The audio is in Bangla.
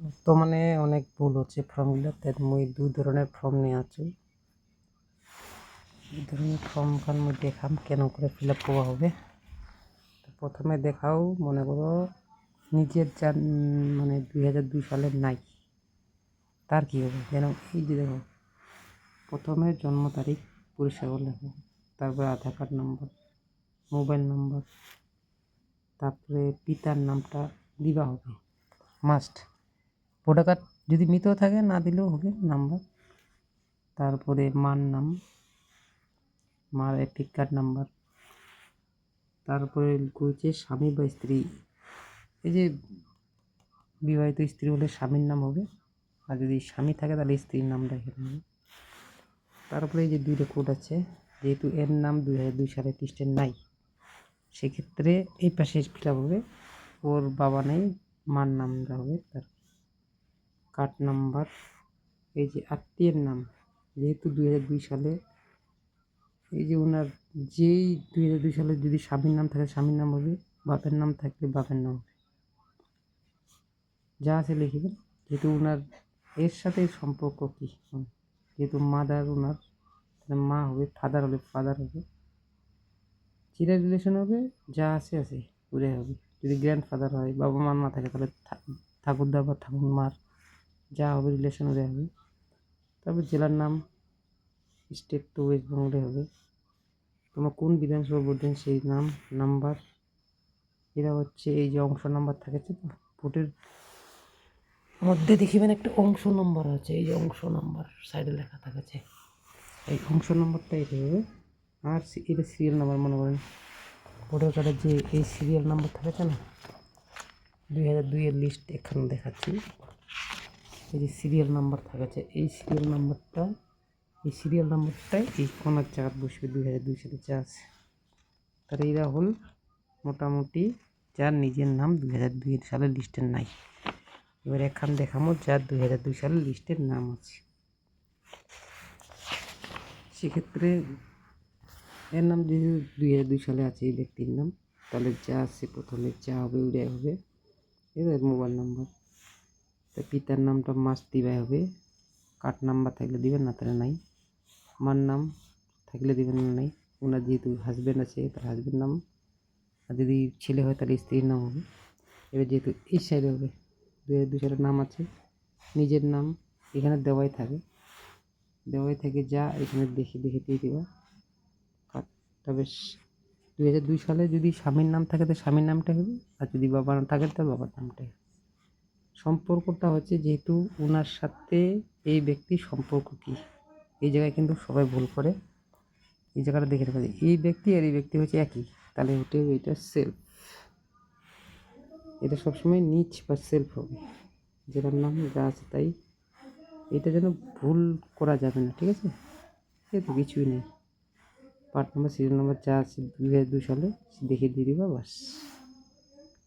বর্তমানে অনেক ভুল হচ্ছে ফর্মগুলোতে মুই দুই ধরনের ফর্ম নিয়ে আছি। দুই ধরনের ফর্ম খান মুই দেখাম কেন করে ফিল আপ করা হবে। তো প্রথমে দেখাও মনে করো নিজের উম, মানে দুই হাজার দুই সালের নাই। তার কী হবে? যেন এই যে দেখো প্রথমে জন্ম তারিখ করে লেখো তারপরে আধার কার্ড নম্বর মোবাইল নম্বর তারপরে পিতার নামটা দিবা হবে। মাস্ট ভোটার কার্ড যদি মৃত থাকে, না দিলেও হবে, নাম্বার। তারপরে মার নাম, মার এপিক কার্ড নাম্বার। তারপরে হচ্ছে স্বামী বা স্ত্রী। এই যে বিবাহিত স্ত্রী হলে স্বামীর নাম হবে, আর যদি স্বামী থাকে তাহলে স্ত্রীর নামটা এখানে হবে তারপরে এই যে দুইটা কোড আছে, যেহেতু এর নাম দুই হাজার দুই সালে লিস্টে নাই, সেক্ষেত্রে এই পাশে ফিল হবে, ওর বাবা নেই, মার নামটা হবে তার। কার্ড নাম্বার, এই যে আত্মীয়ের নাম, যেহেতু দুই হাজার দুই সালে, এই যে ওনার যেই দুই হাজার দুই সালে যদি স্বামীর নাম থাকে, স্বামীর নাম হবে, বাপের নাম থাকলে বাপের নাম হবে। যা আছে লিখবেন যেহেতু ওনার এর সাথে সম্পর্ক কী? যেহেতু মাদার ওনার মা হবে, ফাদার হলে ফাদার হবে। চিরা রিলেশন হবে, যা আছে আছে পুরে হবে। যদি গ্র্যান্ড ফাদার হয় বাবা মার না থাকে, তাহলে ঠাকুরদা বা ঠাকুরমার যা হবে রিলেশন ওরে হবে। তারপর জেলার নাম স্টেট তো ওয়েস্ট বেঙ্গলে হবে। তোমার কোন বিধানসভা ভোটেন সেই নাম নাম্বার এরা হচ্ছে এই যে অংশ নাম্বার থাকেছে তো, ভোটের মধ্যে দেখিবেন একটা অংশ নম্বর আছে, এই যে অংশ নাম্বার সাইডে লেখা থাকেছে এই অংশ নম্বরটা এটা হবে। আর এটা সিরিয়াল নাম্বার মনে করেন। ভোটার কার্ডের যে এই সিরিয়াল নাম্বার থাকেছে না, দুই হাজার দুইয়ের লিস্ট এখানে দেখাচ্ছি। এই যে সিরিয়াল নাম্বার থাকেছে এই সিরিয়াল নাম্বারটা এই সিরিয়াল নাম্বারটাই এই কোনার জায়গা বসবে দুই হাজার দুই সালে যা আছে। তাহলে এরা হল মোটামুটি যার নিজের নাম দুই হাজার দুই সালের লিস্টের নাই। এবার এখান দেখামো যার দুই হাজার দুই সালের লিস্টের নাম আছে। সেক্ষেত্রে এর নাম যেহেতু দুই হাজার দুই সালে আছে এই ব্যক্তির নাম, তাহলে যা আছে প্রথমে যা হবে, ওইটাই হবে। এবার মোবাইল নাম্বার তা পিতার নামটা মাস দিবাই হবে। কার্ড নাম্বার থাকলে দিবেন না, তাহলে নাই। আমার নাম থাকলে দিবেন না, নাই। ওনার যেহেতু হাজব্যান্ড আছে, তার হাজব্যান্ড নাম। আর যদি ছেলে হয়, তাহলে স্ত্রীর নাম হবে। এবার যেহেতু এই সাইডে হবে দু দুই সালের নাম আছে। নিজের নাম এখানে দেওয়াই থাকে। দেওয়াই থাকে যা, এখানে দেখে দেখে দিয়ে দেওয়া কাট- তবে দু হাজার দুই সালে যদি স্বামীর নাম থাকে, তো স্বামীর নামটা হবে। আর যদি বাবার নাম থাকে তো বাবার নামটাই। সম্পর্কটা হচ্ছে যেহেতু ওনার সাথে এই ব্যক্তির সম্পর্ক কী? এই জায়গায় কিন্তু সবাই ভুল করে। এই জায়গাটা দেখে রাখা এই ব্যক্তি আর এই ব্যক্তি হচ্ছে একই। তাহলে ওটা এটা সেলফ এটা সবসময় নিচ বা সেলফ হবে। যেটার নাম যা আছে তাই। এটা যেন ভুল করা যাবে না, ঠিক আছে? এই তো কিছুই নেই। পার্ট নাম্বার সিরিয়াল নাম্বার যা আছে দুই হাজার দুই সালে দেখে দিয়ে দিবা, বাস।